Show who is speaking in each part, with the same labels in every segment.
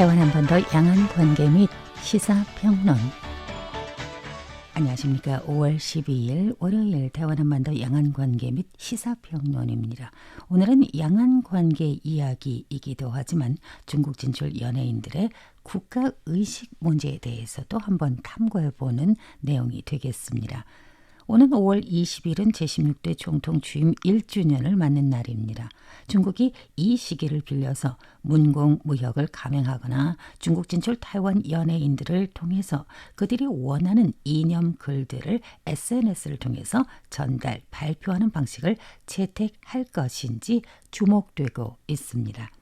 Speaker 1: 대원 한 번 더 양한 관계 및 시사평론 안녕하십니까. 5월 12일 월요일 대원 한 번 더 양한 관계 및 시사평론입니다. 오늘은 양한 관계 이야기이기도 하지만 중국 진출 연예인들의 국가의식 문제에 대해서 또 한번 탐구해보는 내용이 되겠습니다. 오는 5월 20일은 제16대 총통 취임 1주년을 맞는 날입니다. 중국이 이 시기를 빌려서 문공 무역을 감행하거나 중국 진출 타이완 연예인들을 통해서 그들이 원하는 이념 글들을 SNS를 통해서 전달, 발표하는 방식을 채택할 것인지 주목되고 있습니다.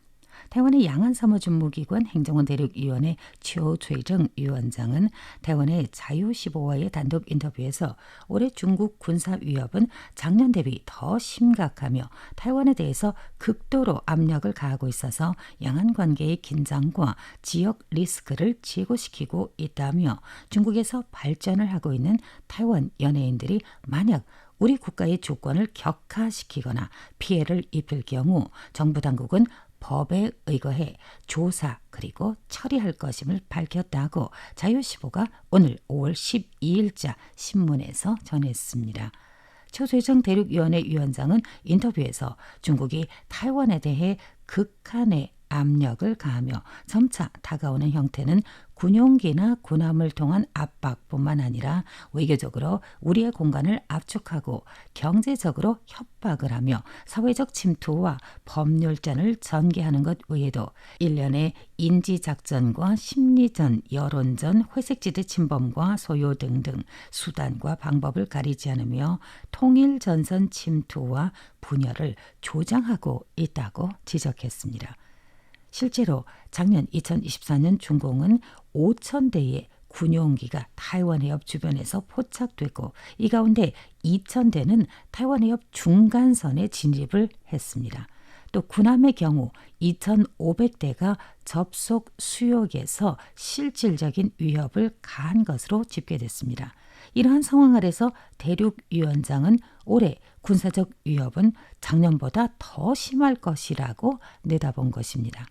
Speaker 1: 台湾의 양안사무준무기관 행정원대륙위원회 최조정 위원장은 대원의 자유시보와의 단독 인터뷰에서 올해 중국 군사 위협은 작년 대비 더 심각하며 타이완에 대해서 극도로 압력을 가하고 있어서 양안 관계의 긴장과 지역 리스크를 지고시키고 있다며 중국에서 발전을 하고 있는 타이완 연예인들이 만약 우리 국가의 주권을 격화시키거나 피해를 입힐 경우 정부 당국은 법에 의거해 조사 그리고 처리할 것임을 밝혔다고 자유시보가 오늘 5월 12일자 신문에서 전했습니다. 초세정 대륙위원회 위원장은 인터뷰에서 중국이 타이완에 대해 극한의 압력을 가하며 점차 다가오는 형태는 군용기나 군함을 통한 압박뿐만 아니라 외교적으로 우리의 공간을 압축하고 경제적으로 협박을 하며 사회적 침투와 법률전을 전개하는 것 외에도 일련의 인지작전과 심리전, 여론전, 회색지대 침범과 소요 등등 수단과 방법을 가리지 않으며 통일전선 침투와 분열을 조장하고 있다고 지적했습니다. 실제로 작년 2024년 중공은 5천 대의 군용기가 타이완 해협 주변에서 포착되고 이 가운데 2천 대는 타이완 해협 중간선에 진입을 했습니다. 또 군함의 경우 2,500대가 접속 수역에서 실질적인 위협을 가한 것으로 집계됐습니다. 이러한 상황 아래서 대륙위원장은 올해 군사적 위협은 작년보다 더 심할 것이라고 내다본 것입니다.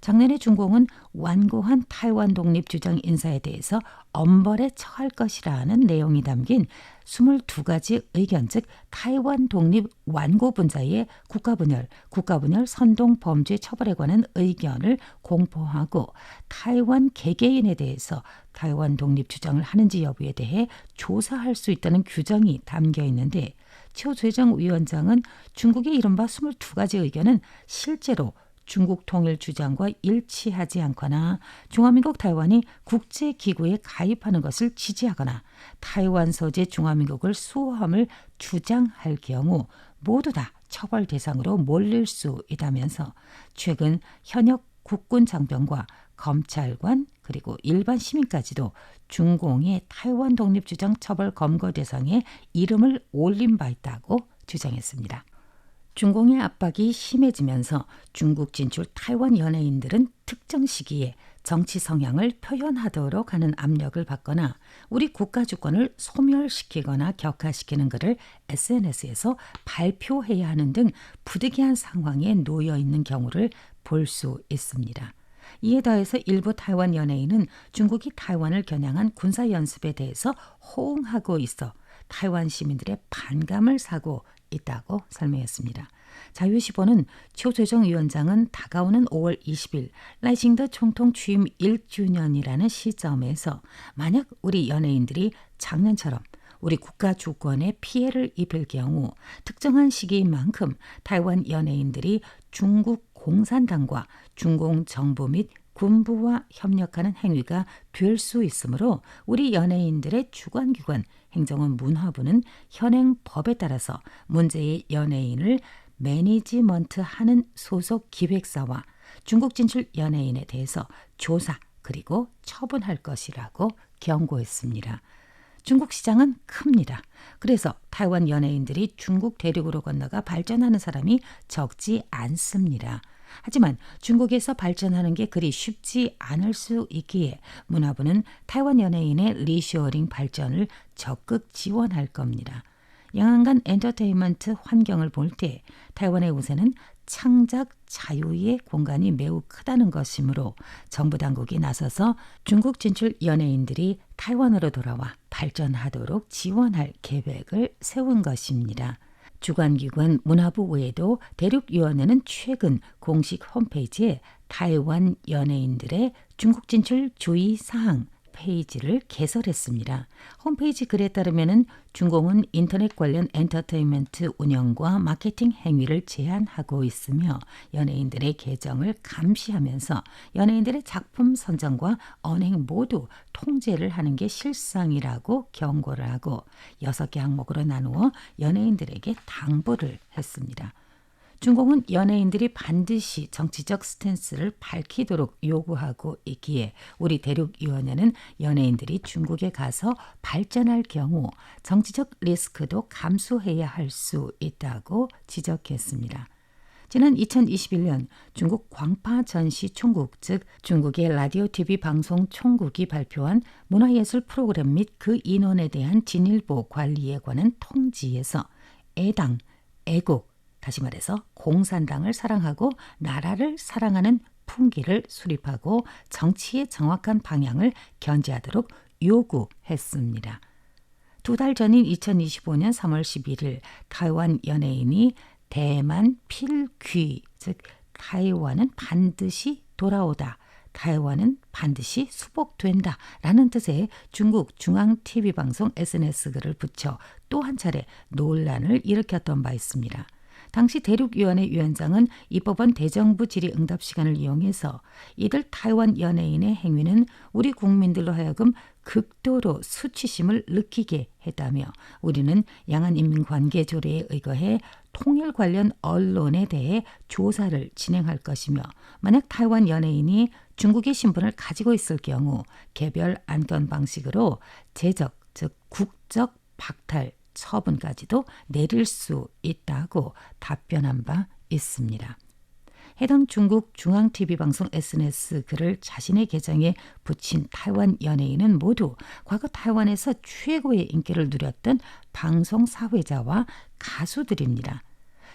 Speaker 1: 작년에 중공은 완고한 타이완 독립 주장 인사에 대해서 엄벌에 처할 것이라는 내용이 담긴 22가지 의견 즉 타이완 독립 완고 분자의 국가분열, 국가분열 선동 범죄 처벌에 관한 의견을 공포하고 타이완 개개인에 대해서 타이완 독립 주장을 하는지 여부에 대해 조사할 수 있다는 규정이 담겨 있는데 최재정 위원장은 중국의 이른바 22가지 의견은 실제로 중국 통일 주장과 일치하지 않거나 중화민국 타이완이 국제기구에 가입하는 것을 지지하거나 타이완 서재 중화민국을 수호함을 주장할 경우 모두 다 처벌 대상으로 몰릴 수 있다면서 최근 현역 국군 장병과 검찰관 그리고 일반 시민까지도 중공의 타이완 독립 주장 처벌 검거 대상에 이름을 올린 바 있다고 주장했습니다. 중공의 압박이 심해지면서 중국 진출 타이완 연예인들은 특정 시기에 정치 성향을 표현하도록 하는 압력을 받거나 우리 국가 주권을 소멸시키거나 격화시키는 것을 SNS에서 발표해야 하는 등 부득이한 상황에 놓여 있는 경우를 볼 수 있습니다. 이에 더해서 일부 타이완 연예인은 중국이 타이완을 겨냥한 군사 연습에 대해서 호응하고 있어 타이완 시민들의 반감을 사고 있다고 설명했습니다. 자유시보는 최재정 위원장은 다가오는 5월 20일 라이징더 총통 취임 1주년이라는 시점에서 만약 우리 연예인들이 작년처럼 우리 국가 주권에 피해를 입을 경우 특정한 시기인 만큼 타이완 연예인들이 중국 공산당과 중공 정부 및 군부와 협력하는 행위가 될 수 있으므로 우리 연예인들의 주관기관 행정원 문화부는 현행 법에 따라서 문제의 연예인을 매니지먼트 하는 소속 기획사와 중국 진출 연예인에 대해서 조사 그리고 처분할 것이라고 경고했습니다. 중국 시장은 큽니다. 그래서 타이완 연예인들이 중국 대륙으로 건너가 발전하는 사람이 적지 않습니다. 하지만 중국에서 발전하는 게 그리 쉽지 않을 수 있기에 문화부는 타이완 연예인의 리쇼어링 발전을 적극 지원할 겁니다. 양안간 엔터테인먼트 환경을 볼 때 타이완의 우세는 창작 자유의 공간이 매우 크다는 것이므로 정부 당국이 나서서 중국 진출 연예인들이 타이완으로 돌아와 발전하도록 지원할 계획을 세운 것입니다. 주관기관 문화부 외에도 대륙위원회는 최근 공식 홈페이지에 타이완 연예인들의 중국 진출 주의 사항 페이지를 개설했습니다. 홈페이지 글에 따르면 중공은 인터넷 관련 엔터테인먼트 운영과 마케팅 행위를 제한하고 있으며 연예인들의 계정을 감시하면서 연예인들의 작품 선정과 언행 모두 통제를 하는 게 실상이라고 경고를 하고 여섯 개 항목으로 나누어 연예인들에게 당부를 했습니다. 중공은 연예인들이 반드시 정치적 스탠스를 밝히도록 요구하고 있기에 우리 대륙위원회는 연예인들이 중국에 가서 발전할 경우 정치적 리스크도 감수해야 할 수 있다고 지적했습니다. 지난 2021년 중국 광파 전시 총국 즉 중국의 라디오 TV 방송 총국이 발표한 문화예술 프로그램 및 그 인원에 대한 진일보 관리에 관한 통지에서 애당, 애국, 다시 말해서 공산당을 사랑하고 나라를 사랑하는 풍기를 수립하고 정치의 정확한 방향을 견지하도록 요구했습니다. 두 달 전인 2025년 3월 11일 타이완 연예인이 대만 필귀 즉 타이완은 반드시 돌아오다 타이완은 반드시 수복된다 라는 뜻의 중국 중앙 TV 방송 SNS 글을 붙여 또 한 차례 논란을 일으켰던 바 있습니다. 당시 대륙위원회 위원장은 이 법원 대정부 질의 응답 시간을 이용해서 이들 타이완 연예인의 행위는 우리 국민들로 하여금 극도로 수치심을 느끼게 했다며 우리는 양안인민관계 조례에 의거해 통일 관련 언론에 대해 조사를 진행할 것이며 만약 타이완 연예인이 중국의 신분을 가지고 있을 경우 개별 안건 방식으로 재적 즉 국적 박탈 처분까지도 내릴 수 있다고 답변한 바 있습니다. 해당 중국 중앙TV 방송 SNS 글을 자신의 계정에 붙인 타이완 연예인은 모두 과거 타이완에서 최고의 인기를 누렸던 방송 사회자와 가수들입니다.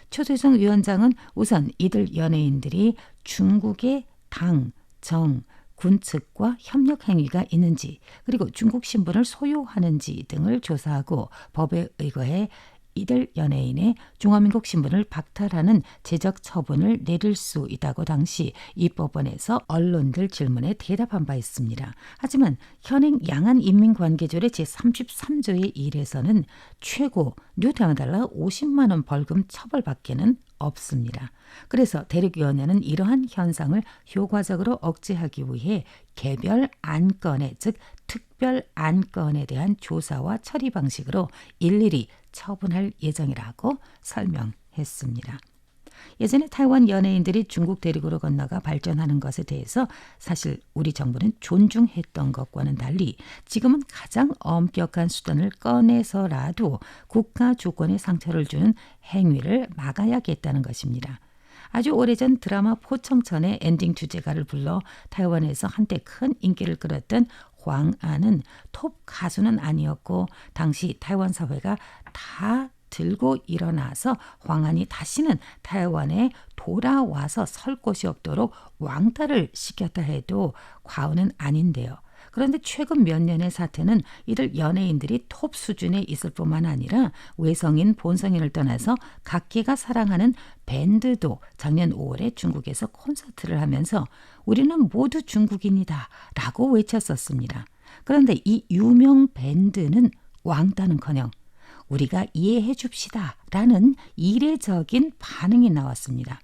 Speaker 1: 초대성 위원장은 우선 이들 연예인들이 중국의 당, 정, 군 측과 협력 행위가 있는지 그리고 중국 신분을 소유하는지 등을 조사하고 법에 의거해 이들 연예인의 중화민국 신분을 박탈하는 제적 처분을 내릴 수 있다고 당시 이 법원에서 언론들 질문에 대답한 바 있습니다. 하지만 현행 양안 인민관계조례 제33조의 1에서는 최고 뉴타마달러 50만 원 벌금 처벌밖에는 없습니다. 그래서 대륙위원회는 이러한 현상을 효과적으로 억제하기 위해 개별 안건에 즉 특별 안건에 대한 조사와 처리 방식으로 일일이 처분할 예정이라고 설명했습니다. 예전에 타이완 연예인들이 중국 대륙으로 건너가 발전하는 것에 대해서 사실 우리 정부는 존중했던 것과는 달리 지금은 가장 엄격한 수단을 꺼내서라도 국가 주권에 상처를 주는 행위를 막아야겠다는 것입니다. 아주 오래전 드라마 포청천의 엔딩 주제가를 불러 타이완에서 한때 큰 인기를 끌었던 황안은 톱 가수는 아니었고 당시 타이완 사회가 다 들고 일어나서 황안이 다시는 타이완에 돌아와서 설 곳이 없도록 왕따를 시켰다 해도 과언은 아닌데요. 그런데 최근 몇 년의 사태는 이들 연예인들이 톱 수준에 있을 뿐만 아니라 외성인, 본성인을 떠나서 각계가 사랑하는 밴드도 작년 5월에 중국에서 콘서트를 하면서 우리는 모두 중국인이다 라고 외쳤었습니다. 그런데 이 유명 밴드는 왕따는커녕 우리가 이해해 줍시다 라는 이례적인 반응이 나왔습니다.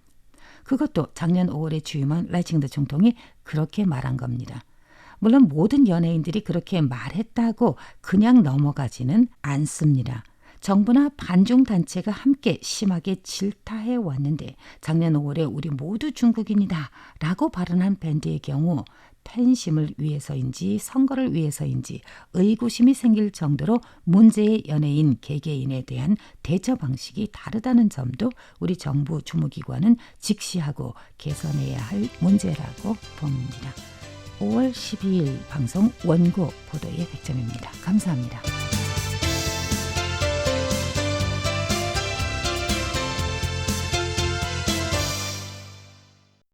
Speaker 1: 그것도 작년 5월에 취임한 라이칭드 총통이 그렇게 말한 겁니다. 물론 모든 연예인들이 그렇게 말했다고 그냥 넘어가지는 않습니다. 정부나 반중 단체가 함께 심하게 질타해 왔는데 작년 5월에 우리 모두 중국인이다 라고 발언한 밴드의 경우 팬심을 위해서인지 선거를 위해서인지 의구심이 생길 정도로 문제의 연예인 개개인에 대한 대처 방식이 다르다는 점도 우리 정부 주무기관은 직시하고 개선해야 할 문제라고 봅니다. 5월 12일 방송 원고 보도의 백점입니다. 감사합니다.